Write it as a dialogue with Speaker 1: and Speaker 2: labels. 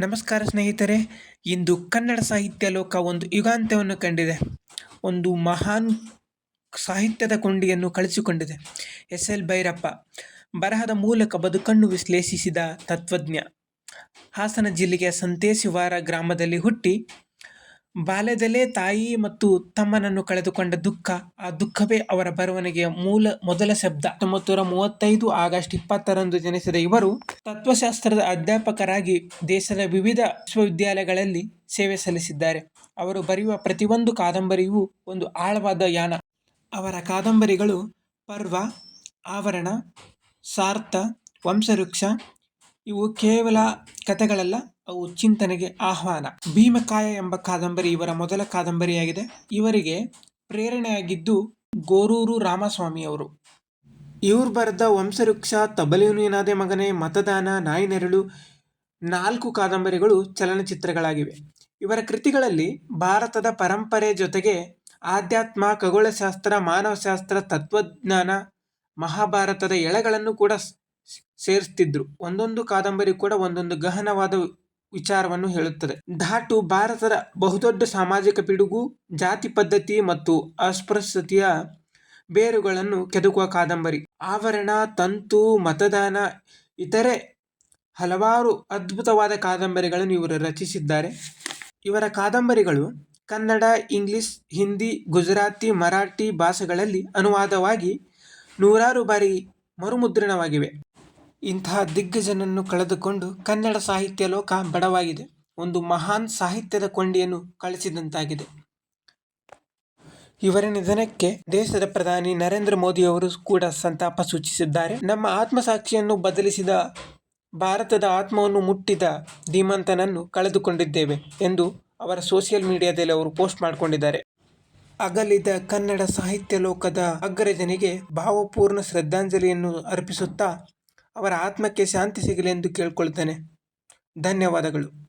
Speaker 1: ನಮಸ್ಕಾರ ಸ್ನೇಹಿತರೆ, ಇಂದು ಕನ್ನಡ ಸಾಹಿತ್ಯ ಲೋಕ ಒಂದು ಯುಗಾಂತ್ಯವನ್ನು ಕಂಡಿದೆ. ಒಂದು ಮಹಾನ್ ಸಾಹಿತ್ಯದ ಕೊಂಡಿಯನ್ನು ಕಳಿಸಿಕೊಂಡಿದೆ. ಎಸ್. ಎಲ್. ಭೈರಪ್ಪ, ಬರಹದ ಮೂಲಕ ಬದುಕನ್ನು ವಿಶ್ಲೇಷಿಸಿದ ತತ್ವಜ್ಞ. ಹಾಸನ ಜಿಲ್ಲೆಯ ಸಂತೇಶಿವಾರ ಗ್ರಾಮದಲ್ಲಿ ಹುಟ್ಟಿ, ಬಾಲ್ಯದಲ್ಲೇ ತಾಯಿ ಮತ್ತು ತಮ್ಮನನ್ನು ಕಳೆದುಕೊಂಡ ದುಃಖ, ಆ ದುಃಖವೇ ಅವರ ಬರವಣಿಗೆಯ ಮೂಲ, ಮೊದಲ ಶಬ್ದ. ಹತ್ತೊಂಬತ್ತು ನೂರ ಮೂವತ್ತೈದು ಆಗಸ್ಟ್ ಇಪ್ಪತ್ತರಂದು ಜನಿಸಿದ ಇವರು ತತ್ವಶಾಸ್ತ್ರದ ಅಧ್ಯಾಪಕರಾಗಿ ದೇಶದ ವಿವಿಧ ವಿಶ್ವವಿದ್ಯಾಲಯಗಳಲ್ಲಿ ಸೇವೆ ಸಲ್ಲಿಸಿದ್ದಾರೆ. ಅವರು ಬರೆಯುವ ಪ್ರತಿಯೊಂದು ಕಾದಂಬರಿಯೂ ಒಂದು ಆಳವಾದ ಯಾನ. ಅವರ ಕಾದಂಬರಿಗಳು ಪರ್ವ, ಆವರಣ, ಸಾರ್ಥ, ವಂಶವೃಕ್ಷ, ಇವು ಕೇವಲ ಕಥೆಗಳಲ್ಲ, ಅವು ಚಿಂತನೆಗೆ ಆಹ್ವಾನ. ಭೀಮಕಾಯ ಎಂಬ ಕಾದಂಬರಿ ಇವರ ಮೊದಲ ಕಾದಂಬರಿಯಾಗಿದೆ. ಇವರಿಗೆ ಪ್ರೇರಣೆಯಾಗಿದ್ದು ಗೋರೂರು ರಾಮಸ್ವಾಮಿ ಅವರು ಇವರು ಬರೆದ ವಂಶವೃಕ್ಷ ತಬಲಿಯುನಿನಾದೆ ಮಗನೇ, ಮತದಾನ, ನಾಯಿ ನೆರಳು, ನಾಲ್ಕು ಕಾದಂಬರಿಗಳು ಚಲನಚಿತ್ರಗಳಾಗಿವೆ. ಇವರ ಕೃತಿಗಳಲ್ಲಿ ಭಾರತದ ಪರಂಪರೆ ಜೊತೆಗೆ ಆಧ್ಯಾತ್ಮ, ಖಗೋಳಶಾಸ್ತ್ರ, ಮಾನವಶಾಸ್ತ್ರ, ತತ್ವಜ್ಞಾನ, ಮಹಾಭಾರತದ ಎಳೆಗಳನ್ನು ಕೂಡ ಸೇರಿಸ್ತಿದ್ರು. ಒಂದೊಂದು ಕಾದಂಬರಿ ಕೂಡ ಒಂದೊಂದು ಗಹನವಾದ ವಿಚಾರವನ್ನು ಹೇಳುತ್ತದೆ. ಧಾಟು ಭಾರತದ ಬಹುದೊಡ್ಡ ಸಾಮಾಜಿಕ ಪಿಡುಗು, ಜಾತಿ ಪದ್ಧತಿ ಮತ್ತು ಅಸ್ಪೃಶ್ಯತೆಯ ಬೇರುಗಳನ್ನು ಕೆದಕುವ ಕಾದಂಬರಿ. ಆವರಣ, ತಂತು, ಮತದಾನ, ಇತರೆ ಹಲವಾರು ಅದ್ಭುತವಾದ ಕಾದಂಬರಿಗಳನ್ನು ಇವರು ರಚಿಸಿದ್ದಾರೆ. ಇವರ ಕಾದಂಬರಿಗಳು ಕನ್ನಡ, ಇಂಗ್ಲಿಷ್, ಹಿಂದಿ, ಗುಜರಾತಿ, ಮರಾಠಿ ಭಾಷೆಗಳಲ್ಲಿ ಅನುವಾದವಾಗಿ ನೂರಾರು ಬಾರಿ ಮರುಮುದ್ರಣವಾಗಿವೆ. ಇಂತಹ ದಿಗ್ಗಜನನ್ನು ಕಳೆದುಕೊಂಡು ಕನ್ನಡ ಸಾಹಿತ್ಯ ಲೋಕ ಬಡವಾಗಿದೆ. ಒಂದು ಮಹಾನ್ ಸಾಹಿತ್ಯದ ಕೊಂಡಿಯನ್ನು ಕಳಿಸಿದಂತಾಗಿದೆ. ಇವರ ನಿಧನಕ್ಕೆ ದೇಶದ ಪ್ರಧಾನಿ ನರೇಂದ್ರ ಮೋದಿ ಅವರು ಕೂಡ ಸಂತಾಪ ಸೂಚಿಸಿದ್ದಾರೆ. ನಮ್ಮ ಆತ್ಮಸಾಕ್ಷಿಯನ್ನು ಬದಲಿಸಿದ ಭಾರತದ ಆತ್ಮವನ್ನು ಮುಟ್ಟಿದ ಧೀಮಂತನನ್ನು ಕಳೆದುಕೊಂಡಿದ್ದೇವೆ ಎಂದು ಅವರ ಸೋಷಿಯಲ್ ಮೀಡಿಯಾದಲ್ಲಿ ಅವರು ಪೋಸ್ಟ್ ಮಾಡಿಕೊಂಡಿದ್ದಾರೆ. ಅಗಲಿದ ಕನ್ನಡ ಸಾಹಿತ್ಯ ಲೋಕದ ಅಗ್ರಜನಿಗೆ ಭಾವಪೂರ್ಣ ಶ್ರದ್ಧಾಂಜಲಿಯನ್ನು ಅರ್ಪಿಸುತ್ತಾ ಅವರ ಆತ್ಮಕ್ಕೆ ಶಾಂತಿ ಸಿಗಲಿ ಎಂದು ಕೇಳ್ಕೊಳ್ತೇನೆ ಧನ್ಯವಾದಗಳು.